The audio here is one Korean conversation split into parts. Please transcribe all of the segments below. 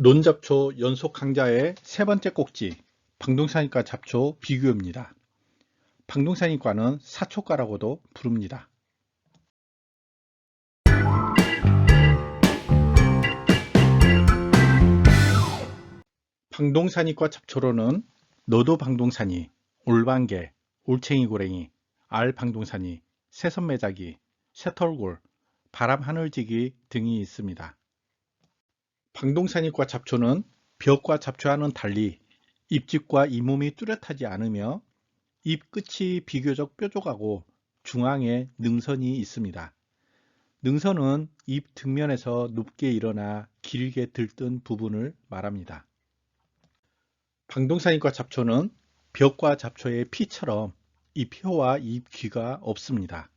논잡초 연속 강좌의 세 번째 꼭지 방동산이과 잡초 비교입니다. 방동산이과는 사초과라고도 부릅니다. 방동산이과 잡초로는 너도방동산이, 올방개, 올챙이고랭이, 알방동산이, 새선매자기, 새털골, 바람하늘지기 등이 있습니다. 방동산이과 잡초는 벽과 잡초와는 달리 잎집과 잇몸이 뚜렷하지 않으며 잎 끝이 비교적 뾰족하고 중앙에 능선이 있습니다. 능선은 잎 뒷면에서 높게 일어나 길게 들뜬 부분을 말합니다. 방동산이과 잡초는 벽과 잡초의 피처럼 잎효와 잎귀가 없습니다.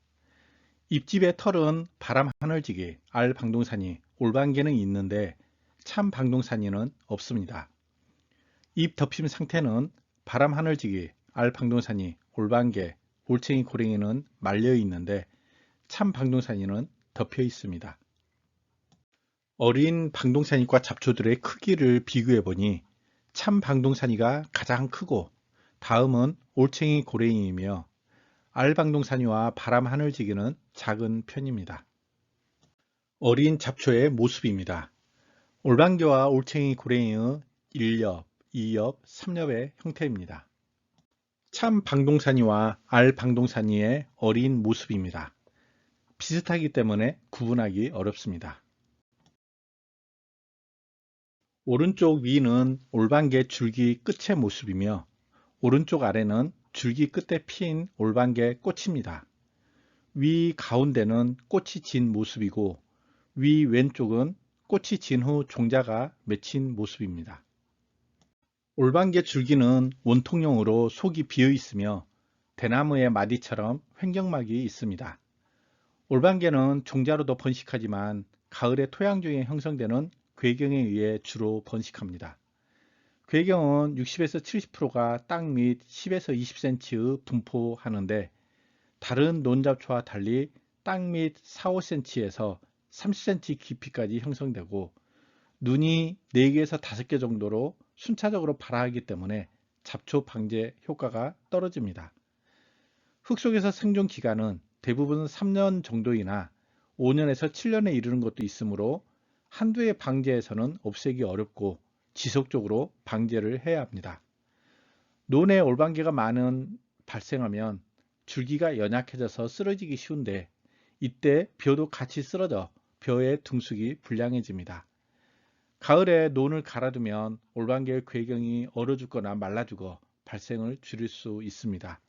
잎집의 털은 바람 하늘지기, 알 방동산이, 올방개는 있는데 참 방동산이는 없습니다. 잎 덮임 상태는 바람 하늘지기, 알 방동산이, 올방개, 올챙이 고랭이는 말려 있는데 참 방동산이는 덮여 있습니다. 어린 방동산이과 잡초들의 크기를 비교해 보니 참 방동산이가 가장 크고 다음은 올챙이 고랭이이며 알방동산이와 바람 하늘지기는 작은 편입니다. 어린 잡초의 모습입니다. 올방개와 올챙이 고랭이의 1엽, 2엽, 3엽의 형태입니다. 참 방동산이와 알 방동산이의 어린 모습입니다. 비슷하기 때문에 구분하기 어렵습니다. 오른쪽 위는 올방개 줄기 끝의 모습이며 오른쪽 아래는 줄기 끝에 핀 올방개 꽃입니다. 위 가운데는 꽃이 진 모습이고 위 왼쪽은 꽃이 진 후 종자가 맺힌 모습입니다. 올방개 줄기는 원통형으로 속이 비어 있으며 대나무의 마디처럼 횡격막이 있습니다. 올방개는 종자로도 번식하지만 가을에 토양 중에 형성되는 괴경에 의해 주로 번식합니다. 괴경은 60에서 70%가 땅및 10에서 20cm의 분포하는데 다른 논잡초와 달리 땅및 4, 5cm에서 30cm 깊이까지 형성되고 눈이 4개에서 5개 정도로 순차적으로 발화하기 때문에 잡초 방제 효과가 떨어집니다. 흙 속에서 생존 기간은 대부분 3년 정도이나 5년에서 7년에 이르는 것도 있으므로 한두 해 방제에서는 없애기 어렵고 지속적으로 방제를 해야 합니다. 논에 올방개가 많은 발생하면 줄기가 연약해져서 쓰러지기 쉬운데 이때 벼도 같이 쓰러져 벼의 등숙이 불량해집니다. 가을에 논을 갈아두면 올방개의 괴경이 얼어 죽거나 말라 죽어 발생을 줄일 수 있습니다.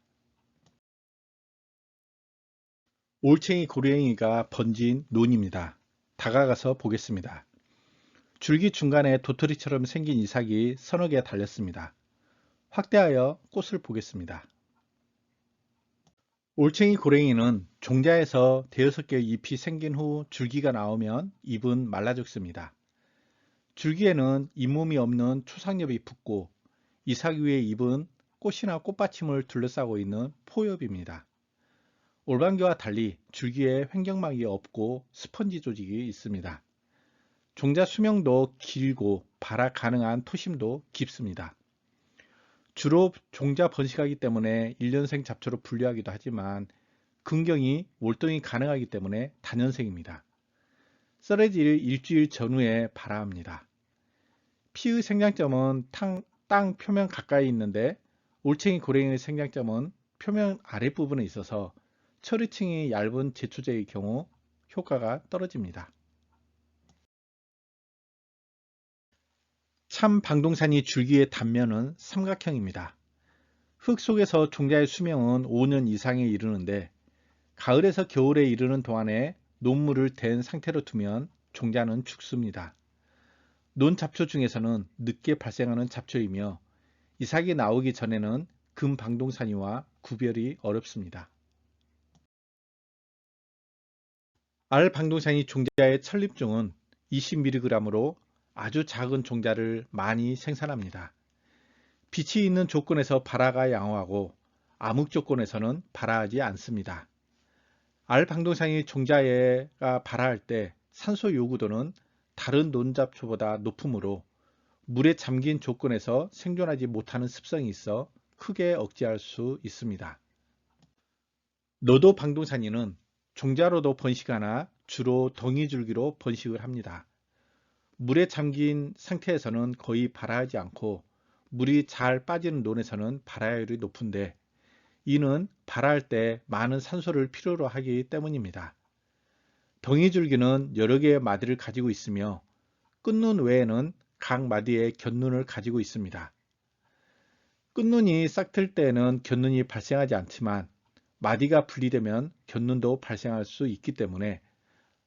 올챙이 고랭이가 번진 논입니다. 다가가서 보겠습니다. 줄기 중간에 도토리처럼 생긴 이삭이 서너 개 달렸습니다. 확대하여 꽃을 보겠습니다. 올챙이 고랭이는 종자에서 대여섯 개의 잎이 생긴 후 줄기가 나오면 잎은 말라 죽습니다. 줄기에는 잇몸이 없는 초상엽이 붙고 이삭 위의 잎은 꽃이나 꽃받침을 둘러싸고 있는 포엽입니다. 올방개와 달리 줄기에 횡격막이 없고 스펀지 조직이 있습니다. 종자 수명도 길고 발화 가능한 토심도 깊습니다. 주로 종자 번식하기 때문에 1년생 잡초로 분류하기도 하지만 근경이 월동이 가능하기 때문에 단연생입니다. 썰어질 일주일 전후에 발화합니다. 피의 생장점은 탕, 땅 표면 가까이 있는데 올챙이 고랭이의 생장점은 표면 아랫부분에 있어서 처리층이 얇은 제초제의 경우 효과가 떨어집니다. 참 방동산이 줄기의 단면은 삼각형입니다. 흙 속에서 종자의 수명은 5년 이상에 이르는데 가을에서 겨울에 이르는 동안에 논물을 댄 상태로 두면 종자는 죽습니다. 논 잡초 중에서는 늦게 발생하는 잡초이며 이삭이 나오기 전에는 금방동산이와 구별이 어렵습니다. 알방동산이 종자의 철립중은 20mg으로 아주 작은 종자를 많이 생산합니다. 빛이 있는 조건에서 발화가 양호하고 암흑 조건에서는 발화하지 않습니다. 알방동산이 종자가 발화할 때 산소 요구도는 다른 논잡초보다 높으므로 물에 잠긴 조건에서 생존하지 못하는 습성이 있어 크게 억제할 수 있습니다. 너도 방동산이는 종자로도 번식하나 주로 덩이줄기로 번식을 합니다. 물에 잠긴 상태에서는 거의 발화하지 않고 물이 잘 빠지는 논에서는 발화율이 높은데 이는 발화할 때 많은 산소를 필요로 하기 때문입니다. 덩이줄기는 여러 개의 마디를 가지고 있으며 끝눈 외에는 각 마디에 곁눈을 가지고 있습니다. 끝눈이 싹틀 때에는 곁눈이 발생하지 않지만 마디가 분리되면 곁눈도 발생할 수 있기 때문에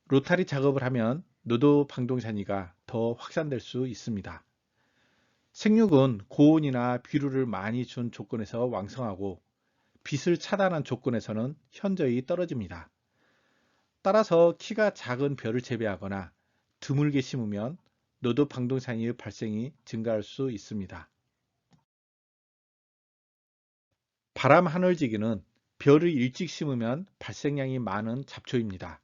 로타리 작업을 하면 노도 방동산이가 더 확산될 수 있습니다. 생육은 고온이나 비료를 많이 준 조건에서 왕성하고 빛을 차단한 조건에서는 현저히 떨어집니다. 따라서 키가 작은 벼를 재배하거나 드물게 심으면 노도 방동산이의 발생이 증가할 수 있습니다. 바람 하늘지기는 벼를 일찍 심으면 발생량이 많은 잡초입니다.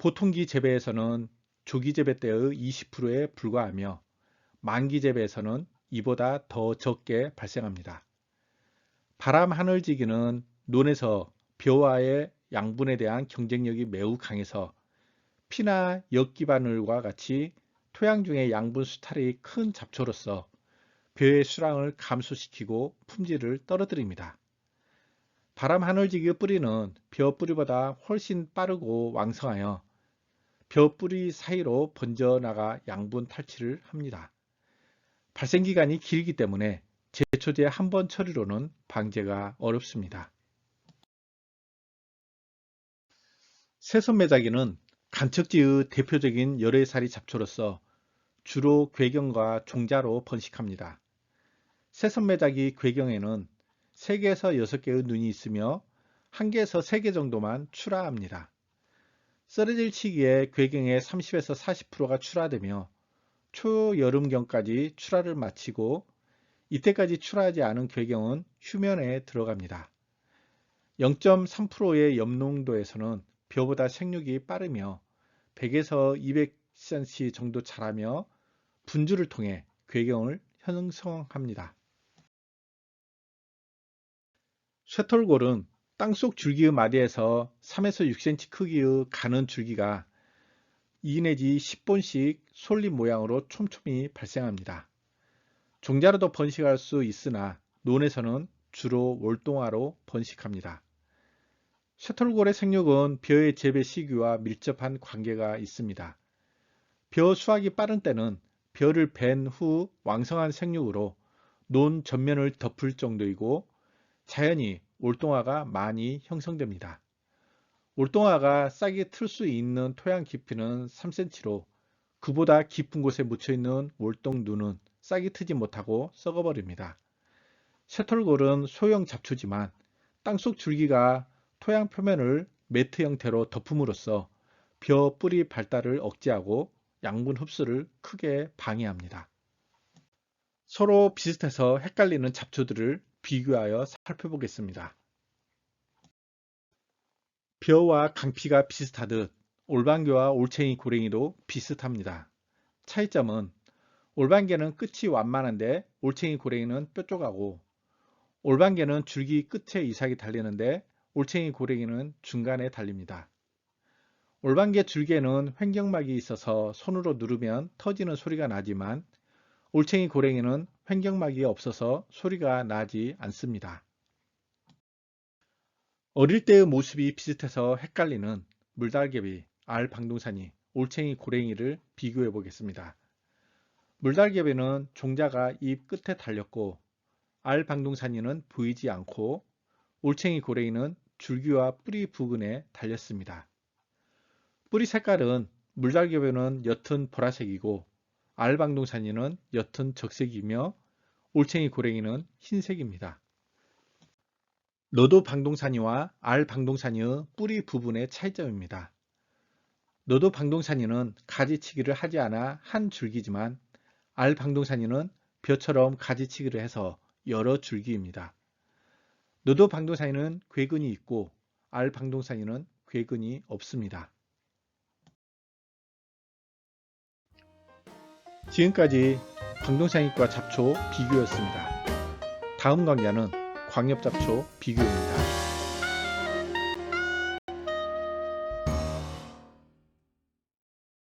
보통기 재배에서는 조기 재배 때의 20%에 불과하며 만기 재배에서는 이보다 더 적게 발생합니다. 바람 하늘지기는 논에서 벼와의 양분에 대한 경쟁력이 매우 강해서 피나 엿기바늘과 같이 토양 중의 양분 수탈이 큰 잡초로서 벼의 수량을 감소시키고 품질을 떨어뜨립니다. 바람 하늘지기의 뿌리는 벼 뿌리보다 훨씬 빠르고 왕성하여 벼 뿌리 사이로 번져나가 양분 탈취를 합니다. 발생 기간이 길기 때문에 제초제 한 번 처리로는 방제가 어렵습니다. 새손매자기는 간척지의 대표적인 열애살이 잡초로서 주로 괴경과 종자로 번식합니다. 새손매자기 괴경에는 3개에서 6개의 눈이 있으며 1개에서 3개 정도만 출하합니다. 썰어질 시기에 괴경의 30에서 40%가 출하되며 초여름경까지 출하를 마치고 이때까지 출하하지 않은 괴경은 휴면에 들어갑니다. 0.3%의 염농도에서는 벼보다 생육이 빠르며 100에서 200cm 정도 자라며 분주를 통해 괴경을 형성합니다. 쇠털골은 땅속 줄기의 마디에서 3에서 6cm 크기의 가는 줄기가 2 내지 10본씩 솔잎 모양으로 촘촘히 발생합니다. 종자로도 번식할 수 있으나 논에서는 주로 월동화로 번식합니다. 쇠털골의 생육은 벼의 재배 시기와 밀접한 관계가 있습니다. 벼 수확이 빠른 때는 벼를 벤 후 왕성한 생육으로 논 전면을 덮을 정도이고 자연히 올동화가 많이 형성됩니다. 올동화가 싹이 틀 수 있는 토양 깊이는 3cm로 그보다 깊은 곳에 묻혀있는 월동눈은 싹이 트지 못하고 썩어버립니다. 쇠털골은 소형 잡초지만 땅속 줄기가 토양 표면을 매트 형태로 덮음으로써 벼 뿌리 발달을 억제하고 양분 흡수를 크게 방해합니다. 서로 비슷해서 헷갈리는 잡초들을 비교하여 살펴보겠습니다. 벼와 강피가 비슷하듯 올방개와 올챙이 고랭이도 비슷합니다. 차이점은 올방개는 끝이 완만한데 올챙이 고랭이는 뾰족하고 올방개는 줄기 끝에 이삭이 달리는데 올챙이 고랭이는 중간에 달립니다. 올방개 줄기에는 횡격막이 있어서 손으로 누르면 터지는 소리가 나지만 올챙이 고랭이는 횡격막이 없어서 소리가 나지 않습니다. 어릴 때의 모습이 비슷해서 헷갈리는 물달개비, 알 방동산이, 올챙이 고랭이를 비교해 보겠습니다. 물달개비는 종자가 잎 끝에 달렸고 알 방동산이는 보이지 않고 올챙이 고랭이는 줄기와 뿌리 부근에 달렸습니다. 뿌리 색깔은 물달개비는 옅은 보라색이고 알 방동산이는 옅은 적색이며 올챙이 고랭이는 흰색입니다. 너도 방동산이와 알 방동산이의 뿌리 부분의 차이점입니다. 너도 방동산이는 가지치기를 하지 않아 한 줄기지만 알 방동산이는 벼처럼 가지치기를 해서 여러 줄기입니다. 너도 방동산이는 괴근이 있고 알 방동산이는 괴근이 없습니다. 지금까지 광동생이과 잡초 비교였습니다. 다음 강좌는 광엽 잡초 비교입니다.